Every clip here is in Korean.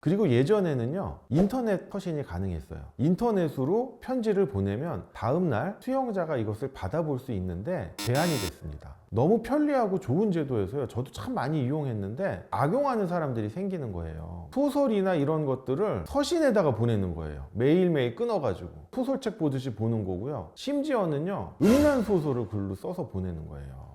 그리고 예전에는요 인터넷 서신이 가능했어요. 인터넷으로 편지를 보내면 다음날 수용자가 이것을 받아볼 수 있는데 제한이 됐습니다. 너무 편리하고 좋은 제도여서요. 저도 참 많이 이용했는데 악용하는 사람들이 생기는 거예요. 소설이나 이런 것들을 서신에다가 보내는 거예요. 매일매일 끊어가지고. 소설책 보듯이 보는 거고요. 심지어는요 음란 소설을 글로 써서 보내는 거예요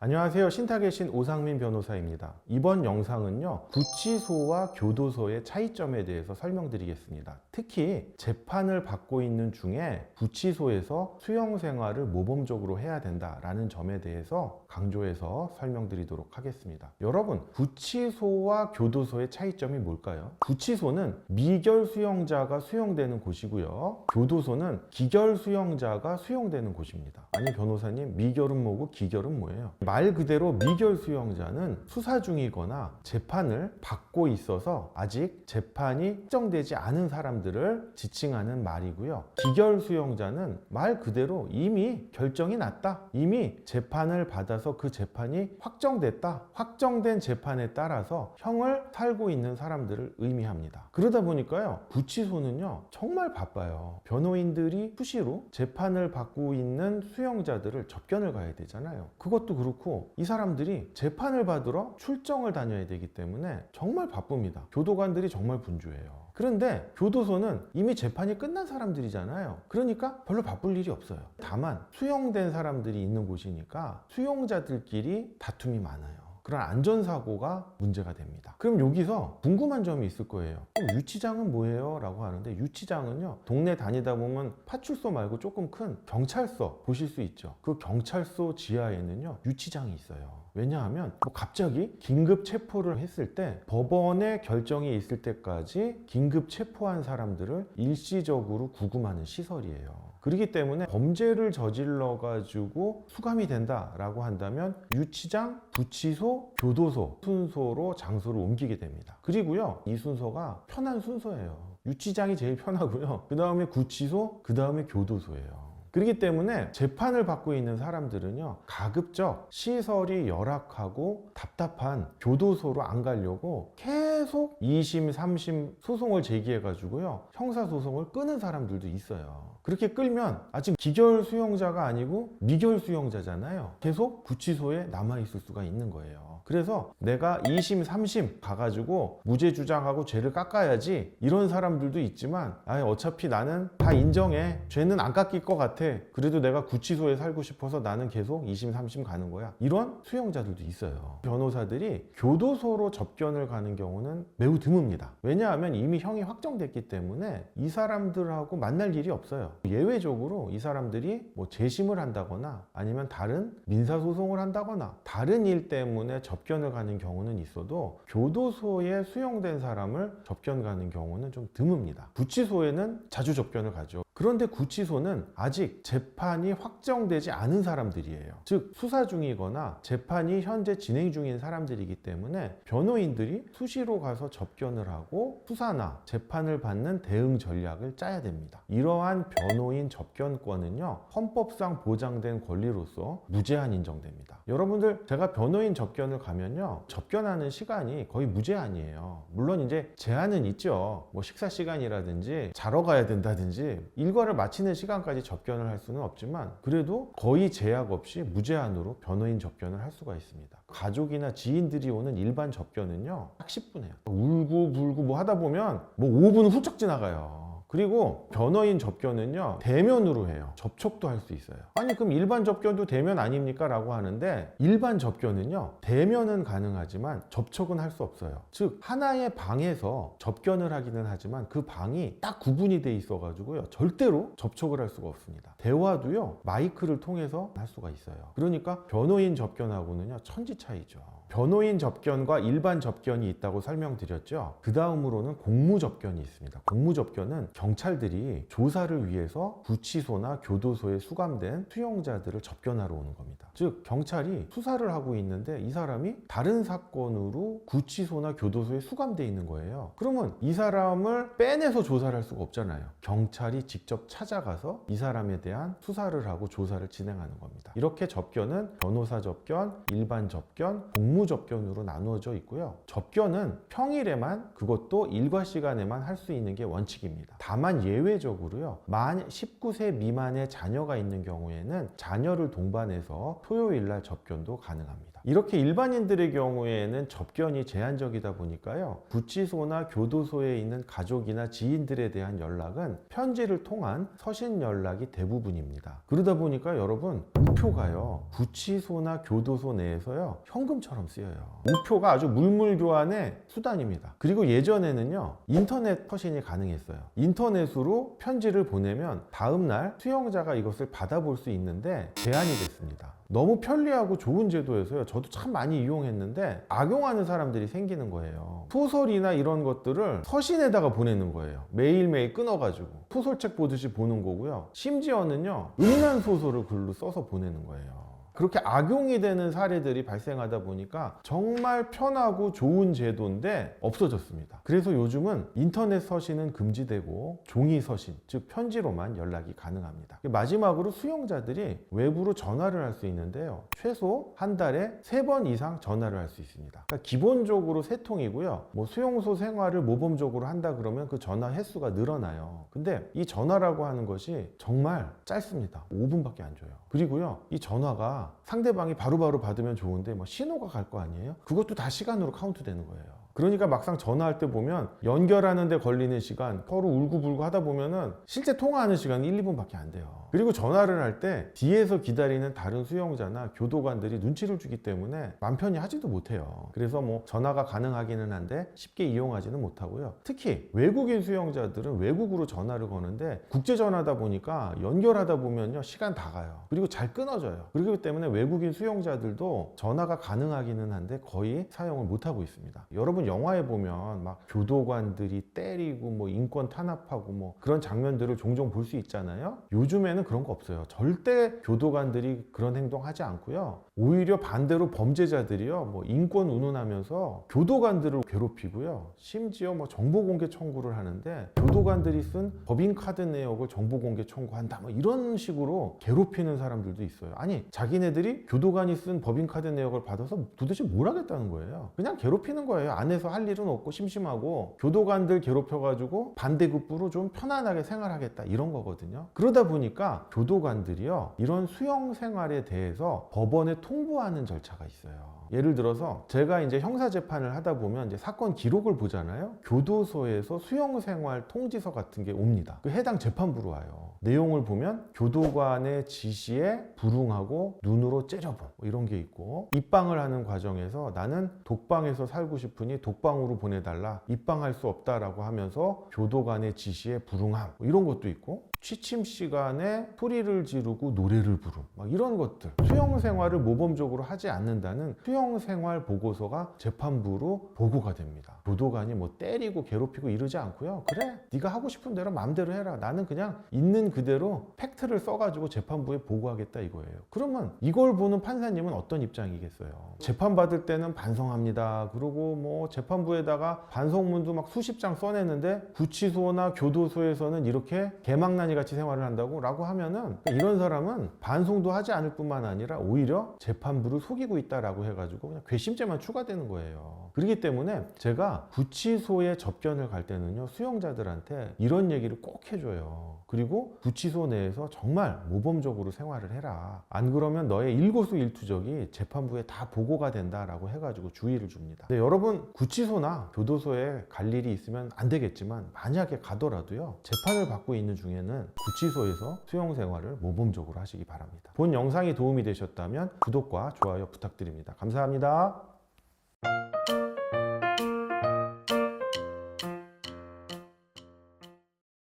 안녕하세요. 신탁의 신 오상민 변호사입니다. 이번 영상은요, 구치소와 교도소의 차이점에 대해서 설명드리겠습니다. 특히 재판을 받고 있는 중에 구치소에서 수용 생활을 모범적으로 해야 된다라는 점에 대해서 강조해서 설명드리도록 하겠습니다. 여러분, 구치소와 교도소의 차이점이 뭘까요? 구치소는 미결 수용자가 수용되는 곳이고요. 교도소는 기결 수용자가 수용되는 곳입니다. 아니, 변호사님, 미결은 뭐고 기결은 뭐예요? 말 그대로 미결 수용자는 수사 중이거나 재판을 받고 있어서 아직 재판이 확정되지 않은 사람들을 지칭하는 말이고요. 기결 수용자는 말 그대로 이미 결정이 났다. 이미 재판을 받아 서 그 재판이 확정됐다. 확정된 재판에 따라서 형을 살고 있는 사람들을 의미합니다. 그러다 보니까요. 구치소는요. 정말 바빠요. 변호인들이 수시로 재판을 받고 있는 수용자들을 접견을 가야 되잖아요. 그것도 그렇고 이 사람들이 재판을 받으러 출정을 다녀야 되기 때문에 정말 바쁩니다. 교도관들이 정말 분주해요. 그런데 교도소는 이미 재판이 끝난 사람들이잖아요. 그러니까 별로 바쁠 일이 없어요. 다만 수용된 사람들이 있는 곳이니까 수용자들끼리 다툼이 많아요. 그런 안전사고가 문제가 됩니다. 그럼 여기서 궁금한 점이 있을 거예요. 그럼 유치장은 뭐예요? 라고 하는데 유치장은요, 동네 다니다 보면 파출소 말고 조금 큰 경찰서 보실 수 있죠. 그 경찰서 지하에는요, 유치장이 있어요. 왜냐하면 뭐 갑자기 긴급 체포를 했을 때 법원의 결정이 있을 때까지 긴급 체포한 사람들을 일시적으로 구금하는 시설이에요. 그렇기 때문에 범죄를 저질러 가지고 수감이 된다라고 한다면 유치장, 구치소, 교도소 순서로 장소를 옮기게 됩니다. 그리고요, 이 순서가 편한 순서예요. 유치장이 제일 편하고요. 그 다음에 구치소, 그 다음에 교도소예요. 그렇기 때문에 재판을 받고 있는 사람들은요, 가급적 시설이 열악하고 답답한 교도소로 안 가려고 계속 2심, 3심 소송을 제기해 가지고요, 형사 소송을 끄는 사람들도 있어요. 그렇게 끌면 아직 기결 수용자가 아니고 미결 수용자잖아요. 계속 구치소에 남아 있을 수가 있는 거예요. 그래서 내가 2심, 3심 가가지고 무죄 주장하고 죄를 깎아야지 이런 사람들도 있지만 아 어차피 나는 다 인정해. 죄는 안 깎일 것 같아. 그래도 내가 구치소에 살고 싶어서 나는 계속 2심, 3심 가는 거야. 이런 수용자들도 있어요. 변호사들이 교도소로 접견을 가는 경우는 매우 드뭅니다. 왜냐하면 이미 형이 확정됐기 때문에 이 사람들하고 만날 일이 없어요. 예외적으로 이 사람들이 뭐 재심을 한다거나 아니면 다른 민사소송을 한다거나 다른 일 때문에 접견을 가는 경우는 있어도 교도소에 수용된 사람을 접견 가는 경우는 좀 드뭅니다. 구치소에는 자주 접견을 가죠. 그런데 구치소는 아직 재판이 확정되지 않은 사람들이에요. 즉, 수사 중이거나 재판이 현재 진행 중인 사람들이기 때문에 변호인들이 수시로 가서 접견을 하고 수사나 재판을 받는 대응 전략을 짜야 됩니다. 이러한 변호인 접견권은요, 헌법상 보장된 권리로서 무제한 인정됩니다. 여러분들, 제가 변호인 접견을 가면요, 접견하는 시간이 거의 무제한이에요. 물론 이제 제한은 있죠. 뭐 식사 시간이라든지 자러 가야 된다든지 일과를 마치는 시간까지 접견을 할 수는 없지만 그래도 거의 제약 없이 무제한으로 변호인 접견을 할 수가 있습니다. 가족이나 지인들이 오는 일반 접견은요, 딱 10분 해요. 울고 불고 뭐 하다 보면 뭐 5분 훌쩍 지나가요. 그리고 변호인 접견은요 대면으로 해요. 접촉도 할 수 있어요. 아니 그럼 일반 접견도 대면 아닙니까? 라고 하는데 일반 접견은요 대면은 가능하지만 접촉은 할 수 없어요. 즉 하나의 방에서 접견을 하기는 하지만 그 방이 딱 구분이 돼 있어 가지고요 절대로 접촉을 할 수가 없습니다. 대화도요 마이크를 통해서 할 수가 있어요. 그러니까 변호인 접견하고는요 천지 차이죠 변호인 접견과 일반 접견이 있다고 설명드렸죠. 그 다음으로는 공무 접견이 있습니다. 공무 접견은 경찰들이 조사를 위해서 구치소나 교도소에 수감된 수용자들을 접견하러 오는 겁니다. 즉 경찰이 수사를 하고 있는데 이 사람이 다른 사건으로 구치소나 교도소에 수감돼 있는 거예요. 그러면 이 사람을 빼내서 조사를 할 수가 없잖아요. 경찰이 직접 찾아가서 이 사람에 대한 수사를 하고 조사를 진행하는 겁니다. 이렇게 접견은 변호사 접견, 일반 접견, 공무 접견으로 나누어져 있고요. 접견은 평일에만 그것도 일과 시간에만 할 수 있는 게 원칙입니다. 다만 예외적으로요. 만 19세 미만의 자녀가 있는 경우에는 자녀를 동반해서 토요일 날 접견도 가능합니다. 이렇게 일반인들의 경우에는 접견이 제한적이다 보니까요. 구치소나 교도소에 있는 가족이나 지인들에 대한 연락은 편지를 통한 서신 연락이 대부분입니다. 그러다 보니까 여러분 우표가요. 구치소나 교도소 내에서요. 현금처럼 쓰여요. 우표가 아주 물물 교환의 수단입니다. 그리고 예전에는요. 인터넷 서신이 가능했어요. 인터넷으로 편지를 보내면 다음 날 수용자가 이것을 받아볼 수 있는데 제한이 됐습니다. 너무 편리하고 좋은 제도여서요. 저도 참 많이 이용했는데 악용하는 사람들이 생기는 거예요. 소설이나 이런 것들을 서신에다가 보내는 거예요. 매일매일 끊어가지고 소설책 보듯이 보는 거고요. 심지어는요. 음란 소설을 글로 써서 보내는 거예요. 그렇게 악용이 되는 사례들이 발생하다 보니까 정말 편하고 좋은 제도인데 없어졌습니다. 그래서 요즘은 인터넷 서신은 금지되고 종이 서신, 즉 편지로만 연락이 가능합니다. 마지막으로 수용자들이 외부로 전화를 할 수 있는데요. 최소 한 달에 세 번 이상 전화를 할 수 있습니다. 그러니까 기본적으로 세 통이고요. 뭐 수용소 생활을 모범적으로 한다 그러면 그 전화 횟수가 늘어나요. 근데 이 전화라고 하는 것이 정말 짧습니다. 5분밖에 안 줘요. 그리고요. 이 전화가 상대방이 바로 바로 받으면 좋은데 뭐 신호가 갈 거 아니에요? 그것도 다 시간으로 카운트 되는 거예요. 그러니까 막상 전화할 때 보면 연결하는데 걸리는 시간 서로 울고불고 하다 보면은 실제 통화하는 시간이 1, 2분밖에 안 돼요. 그리고 전화를 할 때 뒤에서 기다리는 다른 수용자나 교도관들이 눈치를 주기 때문에 맘 편히 하지도 못해요. 그래서 뭐 전화가 가능하기는 한데 쉽게 이용하지는 못하고요. 특히 외국인 수용자들은 외국으로 전화를 거는데 국제 전화다 보니까 연결하다 보면요 시간 다 가요. 그리고 잘 끊어져요. 그렇기 때문에 외국인 수용자들도 전화가 가능하기는 한데 거의 사용을 못 하고 있습니다. 여러분 영화에 보면 막 교도관들이 때리고 뭐 인권 탄압하고 뭐 그런 장면들을 종종 볼 수 있잖아요. 요즘에는 그런 거 없어요. 절대 교도관들이 그런 행동하지 않고요. 오히려 반대로 범죄자들이요. 뭐 인권 운운하면서 교도관들을 괴롭히고요. 심지어 뭐 정보 공개 청구를 하는데 교도관들이 쓴 법인 카드 내역을 정보 공개 청구한다. 뭐 이런 식으로 괴롭히는 사람들도 있어요. 아니 자기네들이 교도관이 쓴 법인 카드 내역을 받아서 도대체 뭘 하겠다는 거예요. 그냥 괴롭히는 거예요. 안에서 할 일은 없고 심심하고 교도관들 괴롭혀가지고 반대급부로 좀 편안하게 생활하겠다 이런 거거든요. 그러다 보니까 교도관들이요 이런 수용 생활에 대해서 법원에 통보하는 절차가 있어요. 예를 들어서 제가 이제 형사 재판을 하다 보면 이제 사건 기록을 보잖아요. 교도소에서 수용 생활 통지서 같은 게 옵니다. 그 해당 재판부로 와요. 내용을 보면 교도관의 지시에 불응하고 눈으로 째려보 뭐 이런 게 있고 입방을 하는 과정에서 나는 독방에서 살고 싶으니 독방으로 보내달라 입방할 수 없다라고 하면서 교도관의 지시에 불응함 뭐 이런 것도 있고 취침 시간에 소리를 지르고 노래를 부름 막 이런 것들 수용 생활을 모범적으로 하지 않는다는 수용 생활 보고서가 재판부로 보고가 됩니다. 교도관이 뭐 때리고 괴롭히고 이러지 않고요. 그래 네가 하고 싶은 대로 마음대로 해라. 나는 그냥 있는 그대로 팩트를 써가지고 재판부에 보고하겠다 이거예요. 그러면 이걸 보는 판사님은 어떤 입장이겠어요? 재판 받을 때는 반성합니다. 그리고 뭐 재판부에다가 반성문도 막 수십 장 써냈는데 구치소나 교도소에서는 이렇게 개망나니 같이 생활을 한다고 라고 하면은 이런 사람은 반성도 하지 않을 뿐만 아니라 오히려 재판부를 속이고 있다라고 해가지고 그냥 괘씸죄만 추가되는 거예요. 그렇기 때문에 제가 구치소에 접견을 갈 때는요 수용자들한테 이런 얘기를 꼭 해줘요. 그리고 구치소 내에서 정말 모범적으로 생활을 해라. 안 그러면 너의 일거수일투족이 재판부에 다 보고가 된다라고 해가지고 주의를 줍니다. 네, 여러분 구치소나 교도소에 갈 일이 있으면 안 되겠지만 만약에 가더라도요 재판을 받고 있는 중에는 구치소에서 수용 생활을 모범적으로 하시기 바랍니다. 본 영상이 도움이 되셨다면 구독과 좋아요 부탁드립니다. 감사합니다.